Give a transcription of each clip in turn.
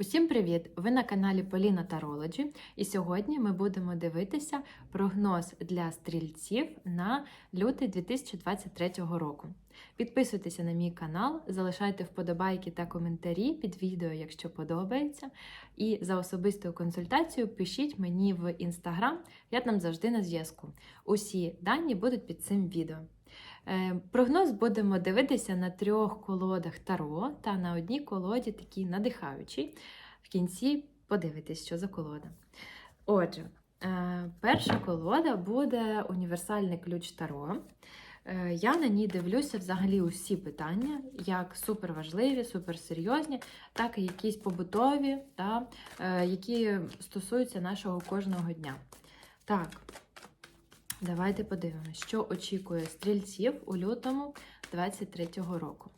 Усім привіт! Ви на каналі Поліна Тарологі, і сьогодні ми будемо дивитися прогноз для стрільців на лютий 2023 року. Підписуйтеся на мій канал, залишайте вподобайки та коментарі під відео, якщо подобається. І за особистою консультацією пишіть мені в інстаграм, я там завжди на зв'язку. Усі дані будуть під цим відео. Е, Прогноз будемо дивитися на трьох колодах Таро та на одній колоді, такій надихаючій. В кінці подивитись, що за колода. Отже, е, перша колода буде універсальний ключ Таро. Е, Я на ній дивлюся взагалі усі питання, як суперважливі, суперсерйозні, так і якісь побутові, та, які стосуються нашого кожного дня. Так, Давайте подивимося, що очікує стрільців у лютому 23-го року.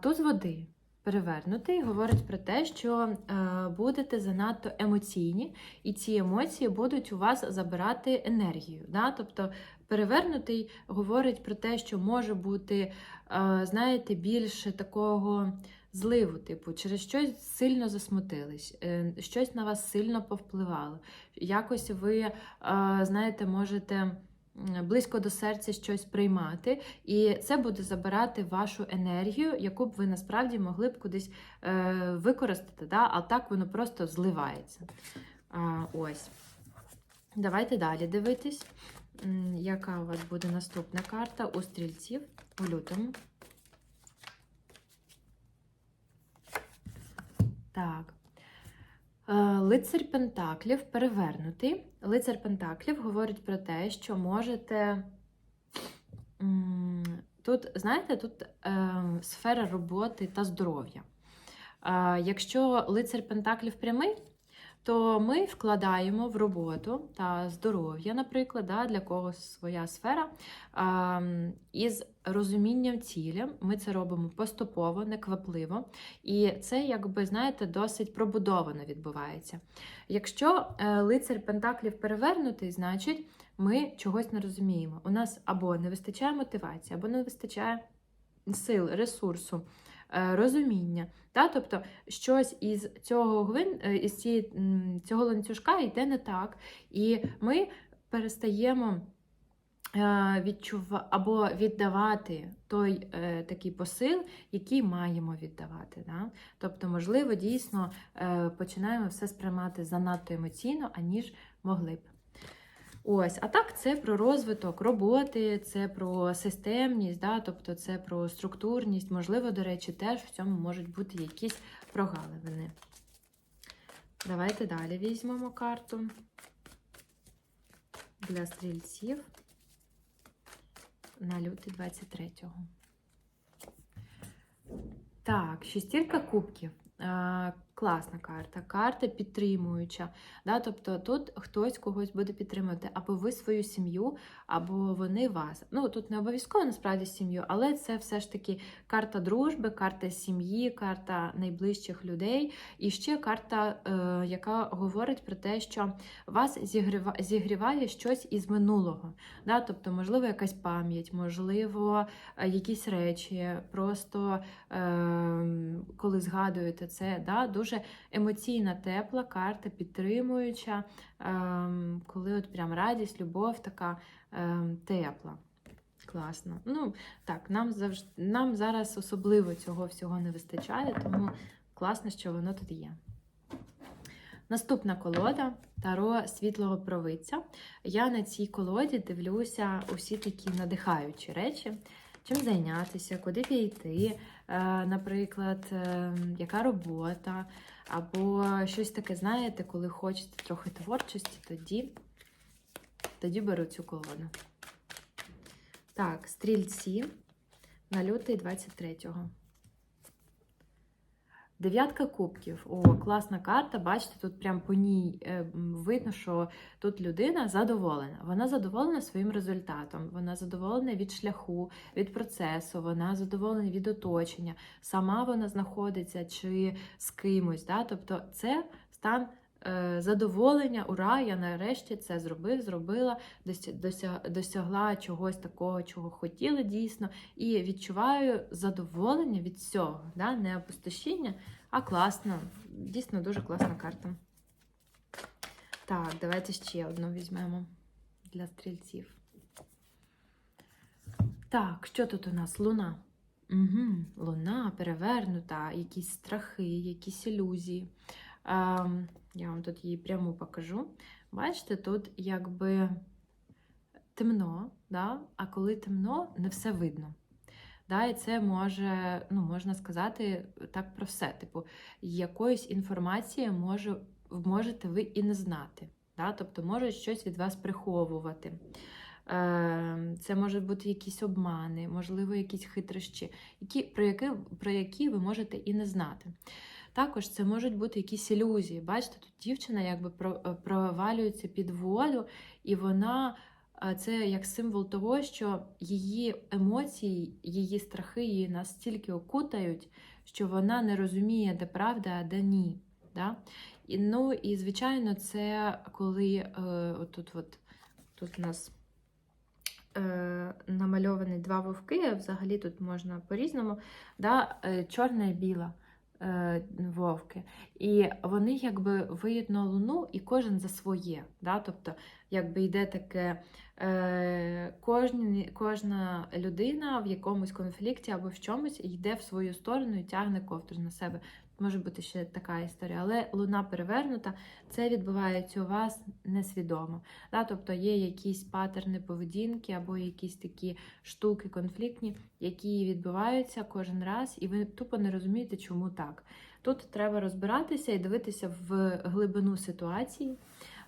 Туз води перевернутий говорить про те, що е, будете занадто емоційні, і ці емоції будуть у вас забирати енергію. Да? Тобто перевернутий говорить про те, що може бути, е, знаєте, більше такого зливу, типу, через щось сильно засмутились, е, щось на вас сильно повпливало. Якось ви, е, знаєте, можете близько до серця щось приймати, і це буде забирати вашу енергію, яку б ви насправді могли б кудись е, використати, да? а так воно просто зливається. Ось. Давайте далі дивитись, яка у вас буде наступна карта у стрільців у лютому. Так. Е, Лицар Пентаклів перевернутий. Лицар Пентаклів говорить про те, що можете. Тут, знаєте, тут е, сфера роботи та здоров'я. Е, якщо лицар Пентаклів прямий, то ми вкладаємо в роботу та здоров'я, наприклад, да, для когось своя сфера. е, із розумінням цілі. Ми це робимо поступово, неквапливо. І це, якби, знаєте, досить пробудовано відбувається. Якщо е, лицар Пентаклів перевернутий, значить ми чогось не розуміємо. У нас або не вистачає мотивації, або не вистачає сил, ресурсу. Е, Розуміння, Та? тобто щось із цього гвин, е, із цієї, цього ланцюжка йде не так, і ми перестаємо е, відчува... або віддавати той е, такий посил, який маємо віддавати. Да? Тобто, можливо, дійсно е, починаємо все сприймати занадто емоційно, аніж могли б. Ось, а так, це про розвиток роботи, це про системність, да? тобто це про структурність. Можливо, до речі, теж в цьому можуть бути якісь прогалини. Давайте далі візьмемо карту для стрільців на лютий 23-го. Так, шістірка кубків. Класна карта, карта підтримуюча. Да? Тобто тут хтось когось буде підтримувати, або ви свою сім'ю, або вони вас. Ну, тут не обов'язково насправді сім'ю, але це все ж таки карта дружби, карта сім'ї, карта найближчих людей. І ще карта, е, яка говорить про те, що вас зігріва, зігріває щось із минулого. Да? Тобто, можливо, якась пам'ять, можливо, е, якісь речі. Просто е, коли згадуєте це, да? дуже емоційна, тепла карта, підтримуюча, ем, коли от прям радість, любов така ем, тепла. Класно. Ну, так, нам завжди нам зараз особливо цього всього не вистачає, тому класно, що воно тут є. Наступна колода Таро світлого провидця. Я на цій колоді дивлюся усі такі надихаючі речі. Чим зайнятися, куди піти, е, наприклад, е, яка робота, або щось таке, знаєте, коли хочете трохи творчості, тоді, тоді беру цю колоду. Так, стрільці на лютий 23-го. Дев'ятка кубків. О, класна карта. Бачите, тут прям по ній е, видно, що тут людина задоволена. Вона задоволена своїм результатом, вона задоволена від шляху, від процесу, вона задоволена від оточення. Сама вона знаходиться чи з кимось. Да? Тобто це стан задоволення, ура, я нарешті це зробив, зробила, дося- дося- досягла чогось такого, чого хотіла дійсно, і відчуваю задоволення від цього, да? не опустошіння, а класно. Дійсно дуже класна карта. Так, давайте ще одну візьмемо для стрільців. Так, що тут у нас? Луна. Угу, Луна перевернута, якісь страхи, якісь ілюзії. Ем, я вам тут її прямо покажу. Бачите, тут якби темно, да? а коли темно, не все видно. Да, і це може, ну, можна сказати так про все. Типу, якоїсь інформації може, можете ви і не знати. Да? Тобто можуть щось від вас приховувати. Е, Це можуть бути якісь обмани, можливо, якісь хитрощі, які, про, які, про які ви можете і не знати. Також це можуть бути якісь ілюзії. Бачите, тут дівчина якби е, провалюється під воду, і вона е, це як символ того, що її емоції, її страхи її настільки окутають, що вона не розуміє, де правда, а де ні. Да? І, ну, і звичайно, це коли е, отут, от, тут у нас е, намальовані два вовки, взагалі тут можна по-різному, да, е, чорна і біла вовки. І вони якби виють на луну, і кожен за своє. Да? Тобто, якби йде таке, е, кожні, кожна людина в якомусь конфлікті або в чомусь йде в свою сторону і тягне ковдру на себе. Може бути ще така історія, але луна перевернута, це відбувається у вас несвідомо. Да? Тобто є якісь патерни поведінки або якісь такі штуки конфліктні, які відбуваються кожен раз, і ви тупо не розумієте, чому так. Тут треба розбиратися і дивитися в глибину ситуації,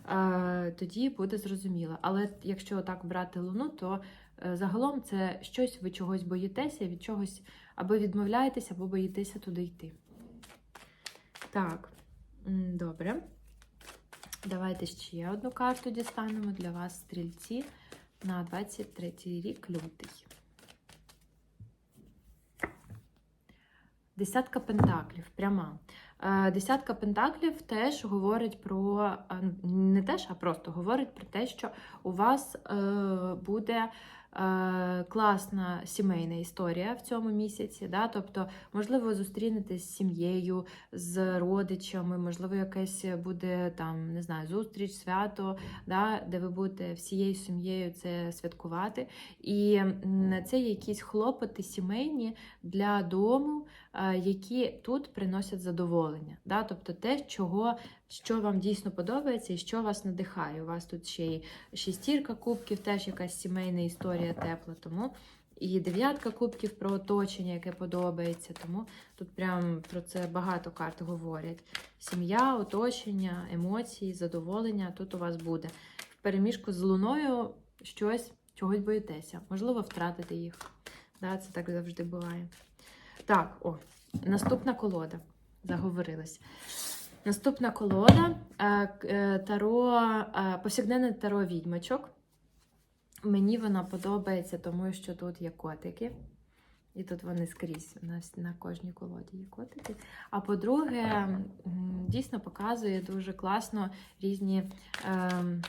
е, тоді буде зрозуміло. Але якщо так брати луну, то е, загалом це щось, ви чогось боїтеся, від чогось або відмовляєтеся, або боїтеся туди йти. Так, добре. Давайте ще одну карту дістанемо для вас, стрільці, на 23 рік лютий. Десятка пентаклів, пряма. Е, Десятка пентаклів теж говорить про е, не теж, а просто говорить про те, що у вас е, буде класна сімейна історія в цьому місяці. Да? Тобто, можливо, зустрінетесь з сім'єю, з родичами, можливо, якесь буде там, не знаю, зустріч, свято, да? де ви будете всією сім'єю це святкувати. І це якісь хлопоти сімейні для дому, е, які тут приносять задоволення. Да? Тобто те, чого, що вам дійсно подобається і що вас надихає. У вас тут ще й шістірка кубків, теж якась сімейна історія тепла. Тому і дев'ятка кубків про оточення, яке подобається. Тому тут прям про це багато карт говорять. Сім'я, оточення, емоції, задоволення тут у вас буде. В переміжку з луною щось, чогось боїтеся. Можливо, втратити їх. Да, це так завжди буває. Так, о, наступна колода. Заговорилась. Наступна колода е, е, таро, е, повсякденне таро відьмачок. Мені вона подобається, тому що тут є котики. І тут вони скрізь у нас на кожній колоді є котики. А по-друге, дійсно показує дуже класно різні ем,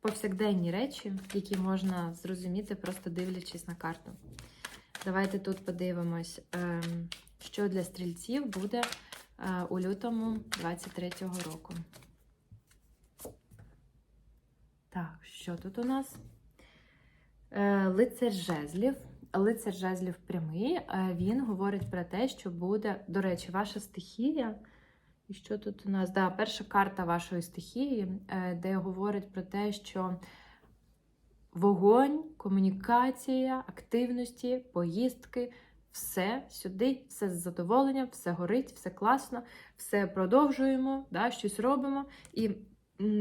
повсякденні речі, які можна зрозуміти, просто дивлячись на карту. Давайте тут подивимось, ем, що для стрільців буде е, у лютому 23-го року. Так, що тут у нас? Е, Лицар жезлів. Лицар жезлів прямий. Е, Він говорить про те, що буде, до речі, ваша стихія. І що тут у нас? Да, перша карта вашої стихії, де говорить про те, що вогонь, комунікація, активності, поїздки, все сюди, все з задоволенням, все горить, все класно, все продовжуємо, да, щось робимо. І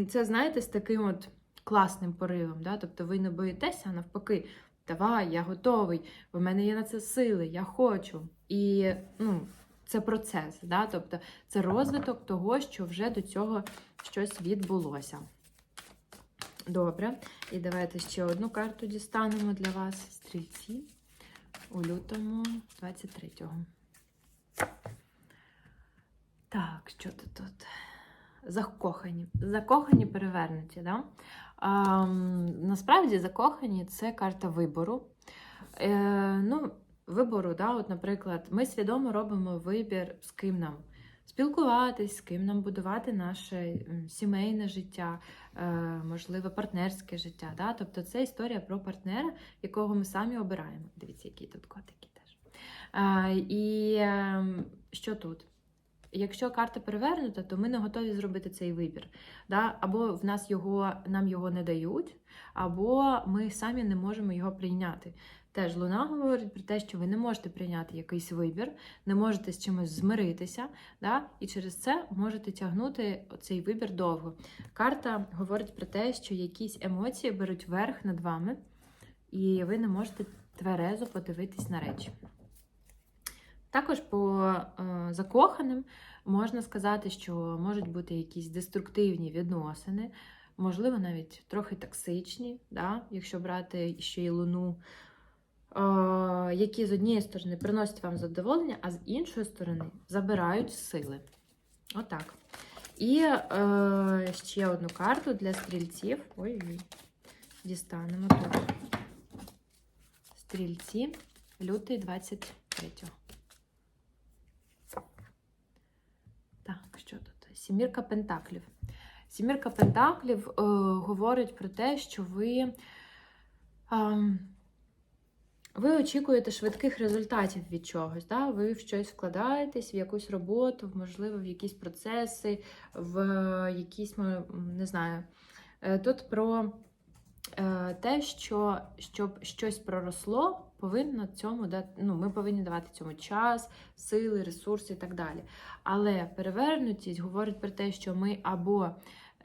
це, знаєте, з таким от класним поривом. Да? Тобто ви не боїтеся, а навпаки, давай, я готовий, в мене є на це сили, я хочу. І ну, це процес, да? тобто це розвиток того, що вже до цього щось відбулося. Добре, і давайте ще одну карту дістанемо для вас, стрільці, у лютому 23-го. Так, що тут тут? закохані. Закохані перевернуті. Да? А, насправді закохані це карта вибору. Е, ну, вибору, да, от, наприклад, ми свідомо робимо вибір, з ким нам спілкуватись, з ким нам будувати наше сімейне життя, е, можливо, партнерське життя. Да? Тобто це історія про партнера, якого ми самі обираємо. Дивіться, які тут котики теж. І е, що тут? Якщо карта перевернута, то ми не готові зробити цей вибір. Да? Або в нас його, нам його не дають, або ми самі не можемо його прийняти. Теж Луна говорить про те, що ви не можете прийняти якийсь вибір, не можете з чимось змиритися, да? і через це можете тягнути цей вибір довго. Карта говорить про те, що якісь емоції беруть верх над вами, і ви не можете тверезо подивитись на речі. Також по е, закоханим можна сказати, що можуть бути якісь деструктивні відносини, можливо, навіть трохи токсичні, да? якщо брати ще й луну, які з однієї сторони приносять вам задоволення, а з іншої сторони забирають сили. Отак. І е, ще одну карту для стрільців. Ой-ой, дістанемо тут. Стрільці, лютий 23-го. Так, що тут? Сімірка Пентаклів. Сімірка Пентаклів е, говорить про те, що ви, е, ви очікуєте швидких результатів від чогось. Да? Ви в щось вкладаєтесь, в якусь роботу, можливо, в якісь процеси, в якісь, не знаю. Е, Тут про е, те, що щоб щось проросло, повинно цьому дати, ну, ми повинні давати цьому час, сили, ресурси і так далі. Але перевернутість говорить про те, що ми або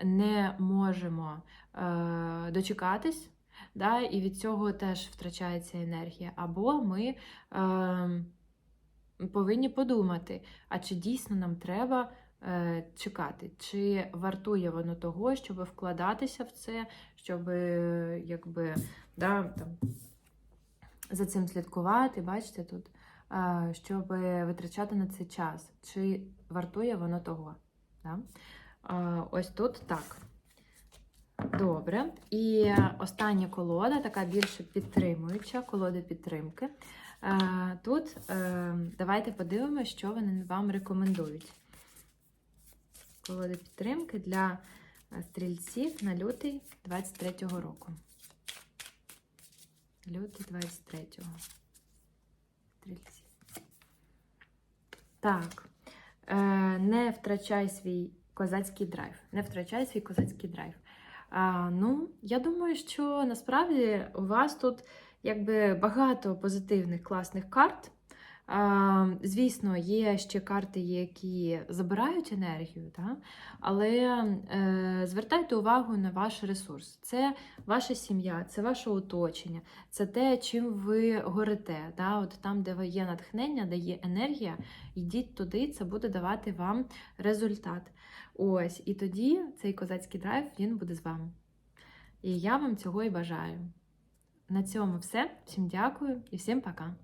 не можемо е, дочекатись, да, і від цього теж втрачається енергія, або ми е, повинні подумати, а чи дійсно нам треба е, чекати, чи вартує воно того, щоб вкладатися в це, щоб е, якби, да, там, за цим слідкувати, бачите тут, е, щоб витрачати на це час, чи вартує воно того. Да? Е, Ось тут так. Добре. І остання колода, така більше підтримуюча, колода підтримки. Е, Тут е, давайте подивимося, що вони вам рекомендують. Колода підтримки для е, стрільців на лютий 23-го року. Лютий 23-го. Стрільці. Так. Не втрачай свій козацький драйв. Не втрачай свій козацький драйв. А, ну, я думаю, що насправді у вас тут якби багато позитивних класних карт. А, звісно, є ще карти, які забирають енергію, та? але е, звертайте увагу на ваш ресурс. Це ваша сім'я, це ваше оточення, це те, чим ви горите. Та? От Там, де є натхнення, де є енергія, йдіть туди, це буде давати вам результат. Ось, і тоді цей козацький драйв він буде з вами. І я вам цього і бажаю. На цьому все. Всім дякую і всім пока.